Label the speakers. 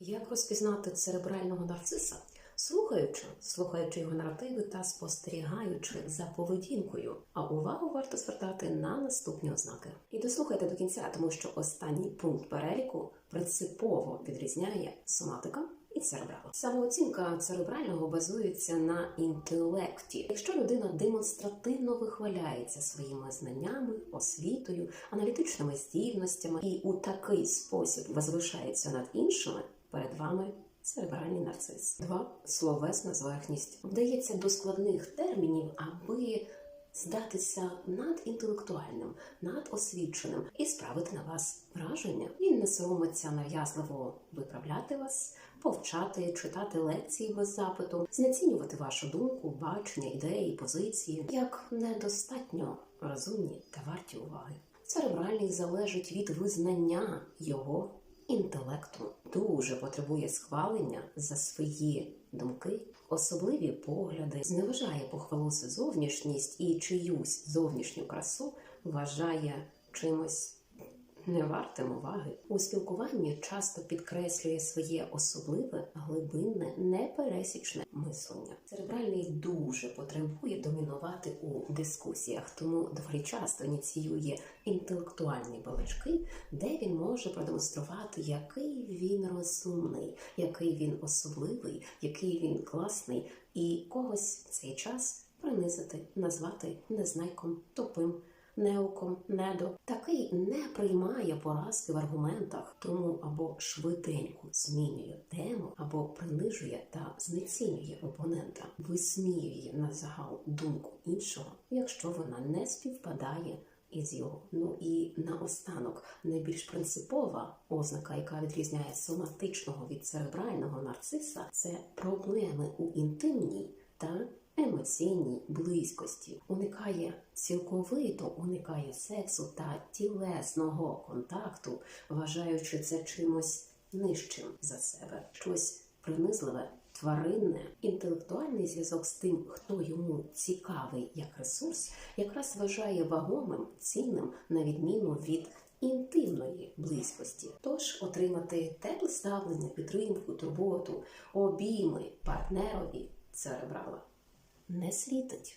Speaker 1: Як розпізнати церебрального нарциса? Слухаючи, слухаючи його наративи та спостерігаючи за поведінкою, а увагу варто звертати на наступні ознаки. І дослухайте до кінця, тому що останній пункт переліку принципово відрізняє соматика і церебрала. Самооцінка церебрального базується на інтелекті. Якщо людина демонстративно вихваляється своїми знаннями, освітою, аналітичними здібностями і у такий спосіб возвишається над іншими, перед вами церебральний нарцис. Два словесна зверхність вдається до складних термінів, аби здатися надінтелектуальним, надосвіченим і справити на вас враження. Він не соромиться нав'язливо виправляти вас, повчати, читати лекції без запиту, знецінювати вашу думку, бачення, ідеї, позиції як недостатньо розумні та варті уваги. Церебральний залежить від визнання його інтелекту, дуже потребує схвалення за свої думки, особливі погляди, зневажає похвалу за зовнішність і чиюсь зовнішню красу вважає чимось невартим уваги. У спілкуванні часто підкреслює своє особливе, глибинне, непересічне мислення. Церебральний дуже потребує домінувати у дискусіях, тому доволі часто ініціює інтелектуальні балачки, де він може продемонструвати, який він розумний, який він особливий, який він класний, і когось цей час принизити, назвати незнайком, тупим неуком, недо. Такий не приймає поразки в аргументах, тому або швиденько змінює тему, або принижує та знецінює опонента, висміює на загал думку іншого, якщо вона не співпадає. Із його. Ну і наостанок найбільш принципова ознака, яка відрізняє соматичного від церебрального нарциса, це проблеми у інтимній та емоційній близькості, уникає цілковито уникає сексу та тілесного контакту, вважаючи це чимось нижчим за себе, щось принизливе. Тваринне інтелектуальний зв'язок з тим, хто йому цікавий як ресурс, якраз вважає вагомим, цінним на відміну від інтимної близькості. Тож отримати тепле ставлення, підтримку, турботу, обійми партнерові церебрала не світить.